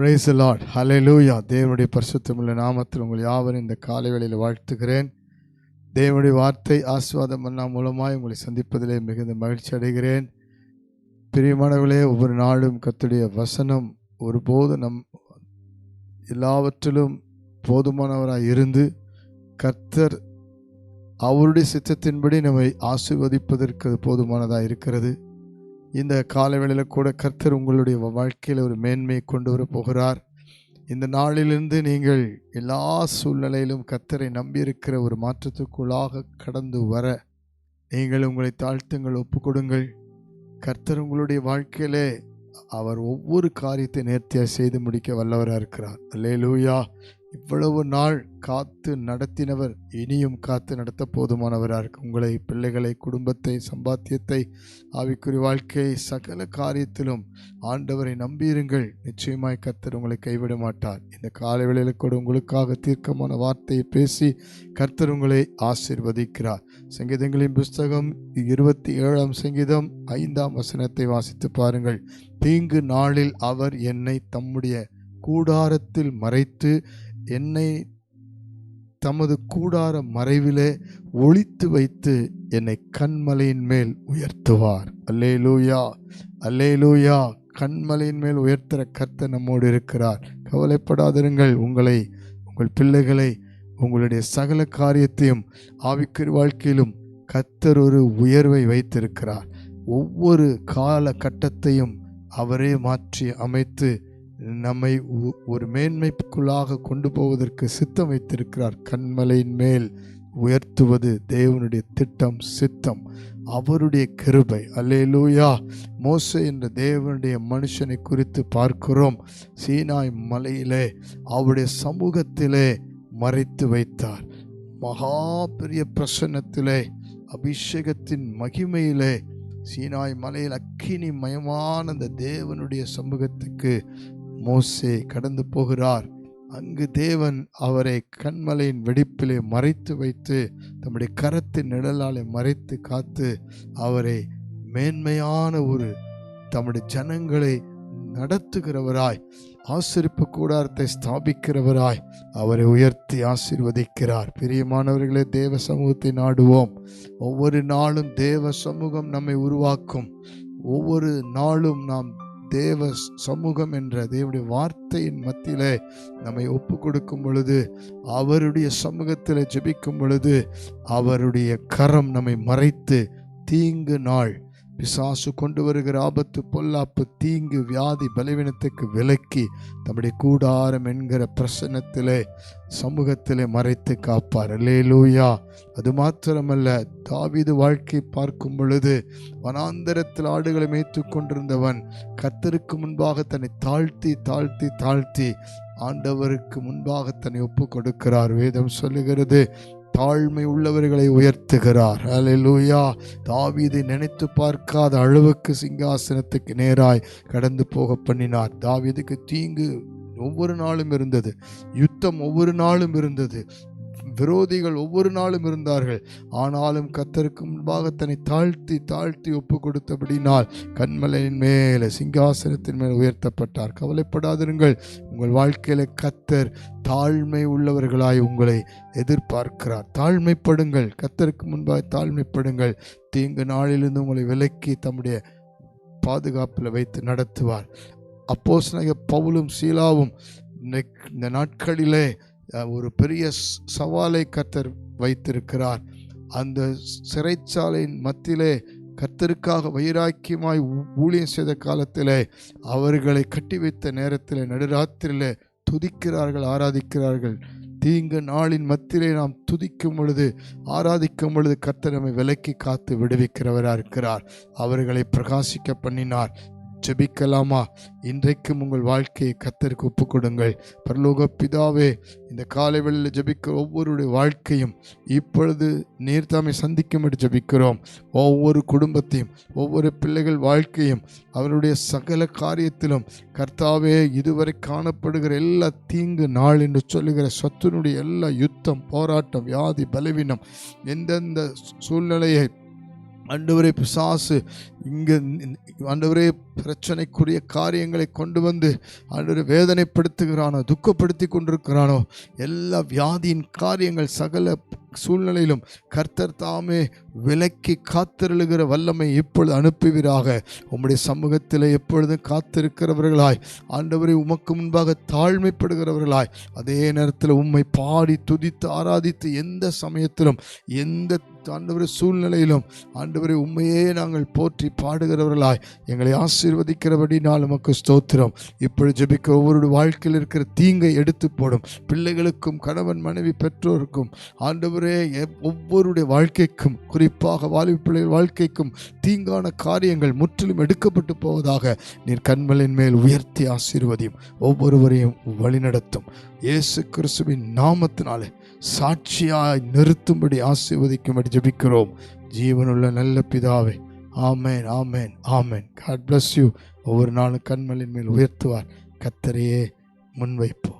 Price Lord லூயா தேவனுடைய பரிசுத்தமுள்ள நாமத்தில் உங்கள் யாவரும் இந்த காலை வேளையில் வாழ்த்துகிறேன். தேவனுடைய வார்த்தை ஆஸ்வாதம் மன்னா மூலமாக உங்களை சந்திப்பதிலே மிகுந்த மகிழ்ச்சி அடைகிறேன். பிரியமானவர்களே ஒவ்வொரு நாளும் கத்துடைய வசனம் ஒருபோது நம் எல்லாவற்றிலும் போதுமானவராக இருந்து கர்த்தர் அவருடைய சித்தத்தின்படி நம்மை ஆசீர்வதிப்பதற்கு போதுமானதாக இருக்கிறது. இந்த காலவேளையில் கூட கர்த்தர் உங்களுடைய வாழ்க்கையில் ஒரு மேன்மையை கொண்டு வர போகிறார். இந்த நாளிலிருந்து நீங்கள் எல்லா சூழ்நிலையிலும் கர்த்தரை நம்பியிருக்கிற ஒரு மாற்றத்துக்குள்ளாக கடந்து வர நீங்கள் உங்களை தாழ்த்துங்கள் ஒப்பு கொடுங்கள் கர்த்தர் உங்களுடைய வாழ்க்கையிலே அவர் ஒவ்வொரு காரியத்தை நேர்த்தியாக செய்து முடிக்க வல்லவராக இருக்கிறார். அல்லேலூயா. இவ்வளவு நாள் காத்து நடத்தினவர் இனியும் காத்து நடத்த போதுமானவராக இருக்கு. உங்களை பிள்ளைகளை குடும்பத்தை சம்பாத்தியத்தை ஆவிக்குறி வாழ்க்கையை சகல காரியத்திலும் ஆண்டவரை நம்பியிருங்கள். நிச்சயமாய் கர்த்தர் உங்களை கைவிட மாட்டார். இந்த காலை வேளையில் கூட உங்களுக்காக தீர்க்கமான வார்த்தையை பேசி கர்த்தர் உங்களை ஆசீர்வதிக்கிறார். சங்கீதங்களின் புஸ்தகம் இருபத்தி ஏழாம் சங்கீதம் ஐந்தாம் வசனத்தை வாசித்து பாருங்கள். தீங்கு நாளில் அவர் என்னை தம்முடைய கூடாரத்தில் மறைத்து என்னை தமது கூடார மறைவிலே ஒழித்து வைத்து என்னை கண்மலையின் மேல் உயர்த்துவார். அல்லேலூயா அல்லேலூயா கண்மலையின் மேல் உயர்த்துற கர்த்தர் நம்மோடு இருக்கிறார். கவலைப்படாதிருங்கள் உங்களை உங்கள் பிள்ளைகளை உங்களுடைய சகல காரியத்தையும் ஆவிக்குறி வாழ்க்கையிலும் கர்த்தர் ஒரு உயர்வை வைத்திருக்கிறார். ஒவ்வொரு கால கட்டத்தையும் அவரே மாற்றி அமைத்து நம்மை ஒ- ஒரு மேன்மைக்குள்ளாக கொண்டு போவதற்கு சித்தம் வைத்திருக்கிறார். கண்மலையின் மேல் உயர்த்துவது தேவனுடைய திட்டம் சித்தம். அவருடைய கிருபை. அல்லேலூயா. மோச என்ற தேவனுடைய மனுஷனை குறித்து பார்க்கிறோம். சீனாய் மலையிலே அவருடைய சமூகத்திலே மறைத்து வைத்தார். மகா பெரிய பிரசன்னத்திலே அபிஷேகத்தின் மகிமையிலே சீனாய் மலையில் அக்கினி மயமான அந்த தேவனுடைய சமூகத்துக்கு மோசே கடந்து போகிறார். அங்கு தேவன் அவரை கண்மலையின் வெடிப்பிலே மறைத்து வைத்து தம்முடைய கரத்தின் நிழலாலே மறைத்து காத்து அவரை மேன்மையான ஒரு தம்முடைய ஜனங்களை நடத்துகிறவராய் ஆசிரிப்பு கூடாரத்தை ஸ்தாபிக்கிறவராய் அவரை உயர்த்தி ஆசீர்வதிக்கிறார். பிரியமானவர்களே தேவ சமூகத்தை நாடுவோம். ஒவ்வொரு நாளும் தேவ சமூகம் நம்மை உருவாக்கும். ஒவ்வொரு நாளும் நாம் தேவ சமூகம் என்ற தேவனுடைய வார்த்தையின் மத்தியில் நம்மை ஒப்பு கொடுக்கும் பொழுது அவருடைய சமூகத்தில் ஜெபிக்கும் பொழுது அவருடைய கரம் நம்மை மறைத்து தீங்கு நாள் பிசாசு கொண்டு வருகிற ஆபத்து பொல்லாப்பு தீங்கு வியாதி பலவீனத்துக்கு விலக்கி தம்முடைய கூடாரம் என்கிற பிரசனத்திலே சமூகத்திலே மறைத்து காப்பார். லூயா அது மாத்திரமல்ல தாவிது வாழ்க்கை பார்க்கும் பொழுது வனாந்தரத்தில் ஆடுகளை மேய்த்து கொண்டிருந்தவன் கர்த்தருக்கு முன்பாக தன்னை தாழ்த்தி தாழ்த்தி தாழ்த்தி ஆண்டவருக்கு முன்பாக தன்னை ஒப்பு கொடுக்கிறார். வேதம் சொல்லுகிறது தாழ்மை உள்ளவர்களை உயர்த்துகிறார். அல்லேலூயா தாவீதை நினைத்து பார்க்காத அளவுக்கு சிங்காசனத்துக்கு நேராய் கடந்து போக பண்ணினார். தாவீதுக்கு தீங்கு ஒவ்வொரு நாளும் இருந்தது. யுத்தம் ஒவ்வொரு நாளும் இருந்தது. விரோதிகள் ஒவ்வொரு நாளும் இருந்தார்கள். ஆனாலும் கத்தருக்கு முன்பாக தன்னை தாழ்த்தி தாழ்த்தி ஒப்பு கொடுத்தபடினால் கண்மலையின் மேலே சிங்காசனத்தின் மேல் உயர்த்தப்பட்டார். கவலைப்படாதிருங்கள். உங்கள் வாழ்க்கையில கத்தர் தாழ்மை உள்ளவர்களாய் உங்களை எதிர்பார்க்கிறார். தாழ்மைப்படுங்கள். கத்தருக்கு முன்பாக தாழ்மைப்படுங்கள். தீங்கு நாளிலிருந்து உங்களை விலக்கி தம்முடைய பாதுகாப்பில் வைத்து நடத்துவார். அப்போஸ் பவுலும் சீலாவும் இந்த- இந்த நாட்களிலே ஒரு பெரிய சவாலை கத்தர் வைத்திருக்கிறார். அந்த சிறைச்சாலையின் மத்தியிலே கர்த்தருக்காக வைராக்கியமாய் ஊ- ஊழியம் செய்த காலத்திலே அவர்களை கட்டி வைத்த நேரத்தில் நடுராத்திரியில் துதிக்கிறார்கள் ஆராதிக்கிறார்கள். தீங்கு நாளின் மத்தியிலே நாம் துதிக்கும் பொழுது ஆராதிக்கும் பொழுது கர்த்தர் நம்மை விலக்கி காத்து விடுவிக்கிறவராக இருக்கிறார் அவர்களை பிரகாசிக்க பண்ணினார். ஜெபிக்கலாமா? இன்றைக்கும் உங்கள் வாழ்க்கையை கத்தருக்கு ஒப்பு கொடுங்கள் பரலோக பிதாவே இந்த காலை வேளையில் ஜெபிக்கிற ஒவ்வொருடைய வாழ்க்கையும் இப்பொழுது நீர் தாமை சந்திக்கும்படி ஜெபிக்கிறோம். ஒவ்வொரு குடும்பத்தையும் ஒவ்வொரு பிள்ளைகள் வாழ்க்கையும் அவருடைய சகல காரியத்திலும் கர்த்தாவே இதுவரை காணப்படுகிற எல்லா தீங்கு நாள் என்று சொல்லுகிற சத்துனுடைய எல்லா யுத்தம் போராட்டம் வியாதி பலவீனம் எந்தெந்த சூழ்நிலையை ஆண்டவரே பிசாசு இங்கே ஆண்டவரே பிரச்சனைக்குரிய காரியங்களை கொண்டு வந்து ஆண்டவரை வேதனைப்படுத்துகிறானோ துக்கப்படுத்தி கொண்டிருக்கிறானோ எல்லா வியாதியின் காரியங்கள் சகல சூழ்நிலையிலும் கர்த்தர் தாமே விலக்கி காத்திருளுகிற வல்லமை இப்பொழுது அனுப்புவீராக. உம்முடைய சமூகத்தில் எப்பொழுதும் காத்திருக்கிறவர்களாய் ஆண்டவரை உமக்கு முன்பாக தாழ்மைப்படுகிறவர்களாய் அதே நேரத்தில் உம்மை பாடி துதித்து ஆராதித்து எந்த சமயத்திலும் எந்த ஆண்டவரை சூழ்நிலையிலும் ஆண்டவரை உண்மையே நாங்கள் போற்றி பாடுகிறவர்களாய் எங்களை ஆசீர்வதிக்கிறபடி நான் உமக்கு ஸ்தோத்திரம். இப்பொழுது ஜெபிக்க ஒவ்வொரு வாழ்க்கையில் இருக்கிற தீங்கை எடுத்து போடும் பிள்ளைகளுக்கும் கணவன் மனைவி பெற்றோருக்கும் ஆண்டவர் ஆண்டவரே ஒவ்வொருடைய வாழ்க்கைக்கும் குறிப்பாக வாலிப பிள்ளைகள் வாழ்க்கைக்கும் தீங்கான காரியங்கள் முற்றிலும் எடுக்கப்பட்டு போவதாக நீர் கண்மலின் மேல் உயர்த்தி ஆசீர்வதியும் ஒவ்வொருவரையும் வழிநடத்தும். இயேசு கிறிஸ்துவின் நாமத்தினாலே சாட்சியாய் நிறுத்தும்படி ஆசீர்வதிக்கும்படி ஜபிக்கிறோம். ஜீவனுள்ள நல்ல பிதாவே ஆமேன் ஆமேன் ஆமேன். காட் பிளஸ் யூ ஒவ்வொரு நாளும் கண்மலின் மேல் உயர்த்துவார். கத்தரையே முன்வைப்போம்.